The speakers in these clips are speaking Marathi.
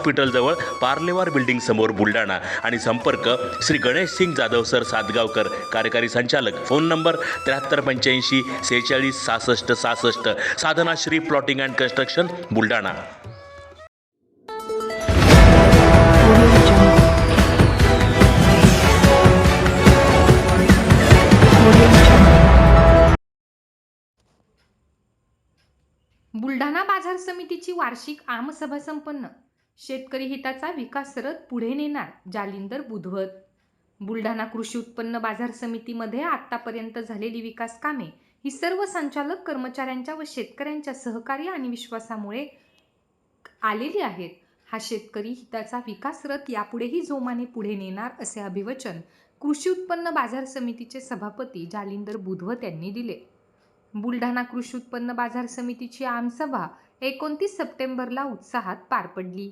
हॉस्पिटलजवळ पार्लेवार बिल्डिंग समोर बुलढाणा. आणि संपर्क श्री गणेश सिंग जाधव सर सातगावकर कार्यकारी संचालक. फोन नंबर त्र्याहत्तर पंच्याऐंशी सेहेचाळीस सहासष्ट सहासष्ट. Sadhana Shri plotting and construction Buldhana. Buldhana बाजार समितीची वार्षिक आमसभा संपन्न. शेतकरी हिताचा विकास सरत पुढे नेणार जालिंदर बुधवत. बुलढाणा कृषी उत्पन्न बाजार समितीमध्ये आतापर्यंत झालेली विकास कामे ही सर्व संचालक कर्मचाऱ्यांच्या व शेतकऱ्यांच्या सहकार्य आणि विश्वासामुळे आलेली आहेत. हा शेतकरी हिताचा विकास रथ यापुढेही जोमाने पुढे नेणार असे अभिवचन कृषी उत्पन्न बाजार समितीचे सभापती जालिंदर बुधवत यांनी दिले. बुलढाणा कृषी उत्पन्न बाजार समितीची आमसभा एकोणतीस सप्टेंबरला उत्साहात पार पडली.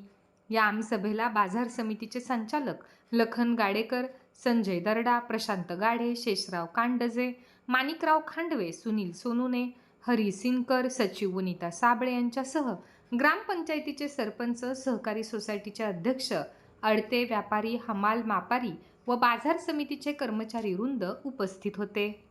या आमसभेला बाजार समितीचे संचालक लखन गाडेकर संजय दरडा प्रशांत गाढे शेषराव कांडजे माणिकराव खांडवे सुनील सोनुने हरी सिनकर सचिव वनिता साबळे यांच्यासह ग्रामपंचायतीचे सरपंच सहकारी सोसायटीचे अध्यक्ष अडते व्यापारी हमाल मापारी व बाजार समितीचे कर्मचारी वृंद उपस्थित होते.